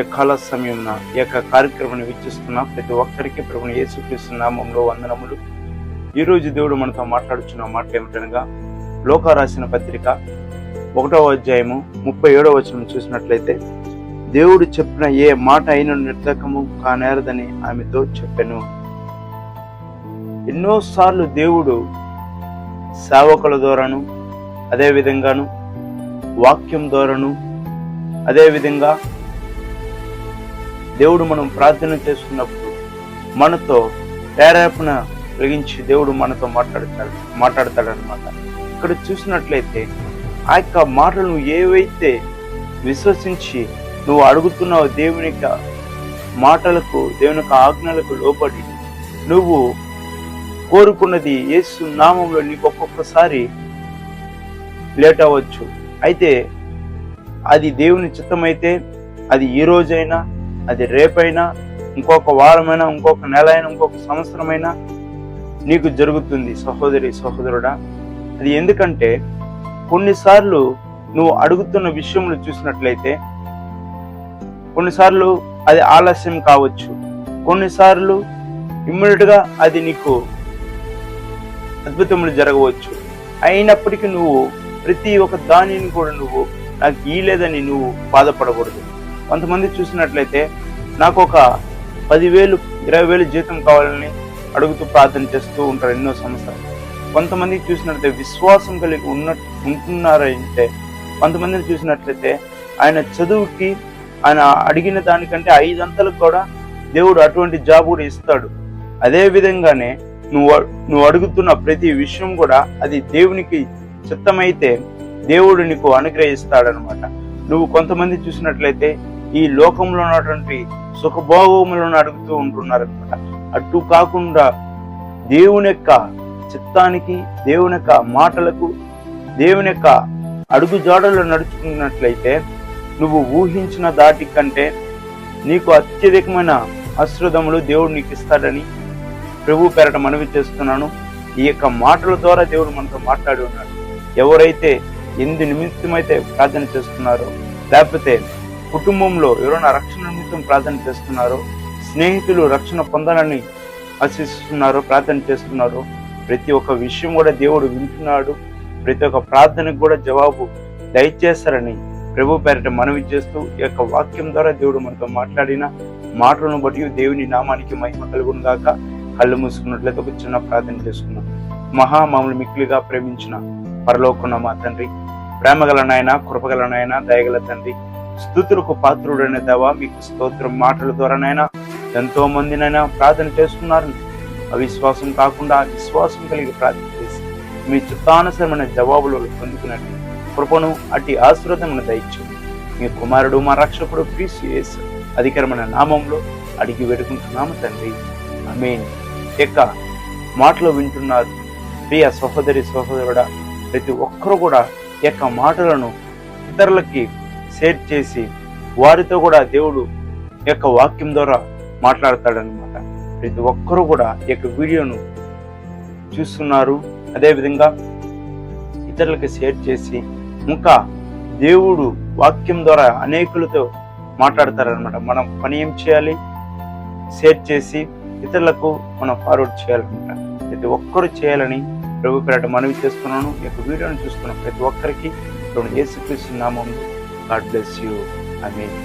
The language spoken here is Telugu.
కాల సమయం ఈ యొక్క కార్యక్రమాన్ని వీక్షిస్తున్న ప్రతి ఒక్కరికి ప్రభుని యేసుక్రీస్తు నామంలో వందనములు. ఈ రోజు దేవుడు మనతో మాట్లాడుచున్న మాట ఏమిటనగా లోక రాసిన పత్రిక ఒకటవ అధ్యాయము ముప్పై ఏడవ వచనం చూసినట్లయితే దేవుడు చెప్పిన ఏ మాట అయిన నిర్ధకము కానేరదని ఆమెతో చెప్పాను. ఎన్నోసార్లు దేవుడు సేవకుల ద్వారాను అదేవిధంగాను వాక్యం ద్వారాను అదేవిధంగా దేవుడు మనం ప్రార్థన చేస్తున్నప్పుడు మనతో ప్రేరేపణ కలిగించి దేవుడు మనతో మాట్లాడతాడు మాట్లాడతాడనమాట ఇక్కడ చూసినట్లయితే ఆ యొక్క మాటలు నువ్వు ఏవైతే విశ్వసించి నువ్వు అడుగుతున్నావు దేవుని యొక్క మాటలకు దేవుని యొక్క ఆజ్ఞలకు లోపడి నువ్వు కోరుకున్నది యేసు నామంలో నీకు ఒక్కొక్కసారి లేట్ అవ్వచ్చు. అయితే అది దేవుని చిత్తమైతే అది ఈ రోజైనా అది రేపైనా ఇంకొక వారమైనా ఇంకొక నెల అయినా ఇంకొక సంవత్సరమైనా నీకు జరుగుతుంది సహోదరి సహోదరుడా. అది ఎందుకంటే కొన్నిసార్లు నువ్వు అడుగుతున్న విషయంలో చూసినట్లయితే కొన్నిసార్లు అది ఆలస్యం కావచ్చు. కొన్నిసార్లు ఇమ్మీడియట్గా అది నీకు అద్భుతములు జరగవచ్చు. అయినప్పటికీ నువ్వు ప్రతి ఒక్క దానిని కూడా నువ్వు నాకు ఈ లేదని నువ్వు బాధపడకూడదు. కొంతమంది చూసినట్లయితే నాకు ఒక పదివేలు ఇరవై వేలు జీతం కావాలని అడుగుతూ ప్రార్థన చేస్తూ ఉంటారు ఎన్నో సంవత్సరాలు. కొంతమంది చూసినట్లయితే విశ్వాసం కలిగి ఉన్న ఉంటున్నారంటే కొంతమందిని చూసినట్లయితే ఆయన చదువుకి ఆయన అడిగిన దానికంటే ఐదంతలకు కూడా దేవుడు అటువంటి జాబ్ కూడా ఇస్తాడు. అదే విధంగానే నువ్వు నువ్వు అడుగుతున్న ప్రతి విషయం కూడా అది దేవునికి చిత్తమైతే దేవుడు నీకు అనుగ్రహిస్తాడనమాట నువ్వు కొంతమంది చూసినట్లయితే ఈ లోకంలో ఉన్నటువంటి సుఖభోగములను అడుగుతూ ఉంటున్నారనమాట అటు కాకుండా దేవుని యొక్క చిత్తానికి దేవుని యొక్క మాటలకు దేవుని యొక్క అడుగు జాడల్లో నడుచుకున్నట్లయితే నువ్వు ఊహించిన దాటి కంటే నీకు అత్యధికమైన అశ్రుదములు దేవుడు నీకు ఇస్తాడని ప్రభు పేరట మనవి చేస్తున్నాను. ఈ యొక్క మాటల ద్వారా దేవుడు మనతో మాట్లాడి ఉన్నాడు. ఎవరైతే ఎందు నిమిత్తమైతే ప్రార్థన చేస్తున్నారో. లేకపోతే కుటుంబంలో ఎవరైనా రక్షణ నిమిత్తం ప్రార్థన చేస్తున్నారో స్నేహితులు రక్షణ పొందాలని ఆశిస్తున్నారో ప్రార్థన చేస్తున్నారో. ప్రతి ఒక్క విషయం కూడా దేవుడు వింటున్నాడు. ప్రతి ఒక్క ప్రార్థనకు కూడా జవాబు దయచేస్తారని ప్రభు పేరిట మనవి చేస్తూ ఈ యొక్క వాక్యం ద్వారా దేవుడు మనతో మాట్లాడిన మాటలను బట్టి దేవుని నామానికి మహిమ కలుగును గాక కళ్ళు మూసుకున్నట్లయితే ఒక చిన్న ప్రార్థన చేసుకున్నాం మహా మామూలు మిక్కిలిగా ప్రేమించిన పరలోకున్న మా తండ్రి. ప్రేమగల నాయన కృపగల నాయన దయగల తండ్రి. స్థుతులకు పాత్రుడైన దేవ మీకు స్తోత్రం మాటల ద్వారానైనా ఎంతో మందినైనా ప్రార్థన చేస్తున్నారు అవిశ్వాసం కాకుండా విశ్వాసం కలిగి ప్రార్థన చేసి మీ చిత్తానుసరమైన జవాబులు పొందుకున్నట్టు కృపను అట్టి ఆశీర్వదమును దయచేయండి. మీ కుమారుడు మా రక్షకుడు క్రీస్ యేసు అధికరమైన నామంలో అడిగి వేడుకుంటున్నాము తండ్రి. అమేన్ యొక్క మాటలు వింటున్నారు. ప్రియ సహోదరి సహోదరుడా ప్రతి ఒక్కరు కూడా ఈ యొక్క మాటలను ఇతరులకి షేర్ చేసి వారితో కూడా దేవుడు ఈ యొక్క వాక్యం ద్వారా మాట్లాడతాడనమాట ప్రతి ఒక్కరూ కూడా ఈ యొక్క వీడియోను చూస్తున్నారు. అదేవిధంగా ఇతరులకి షేర్ చేసి ఇంకా దేవుడు వాక్యం ద్వారా అనేకులతో మాట్లాడతారనమాట మనం పని ఏం చేయాలి? షేర్ చేసి ఇతరులకు మనం ఫార్వర్డ్ చేయాలన్నమాట. ప్రతి ఒక్కరు చేయాలని ప్రభు పేరట మనవి చేస్తున్నాను ఈ యొక్క వీడియోను చూసుకున్న ప్రతి ఒక్కరికి ఇప్పుడు యేసుక్రీస్తు నామం God bless you I mean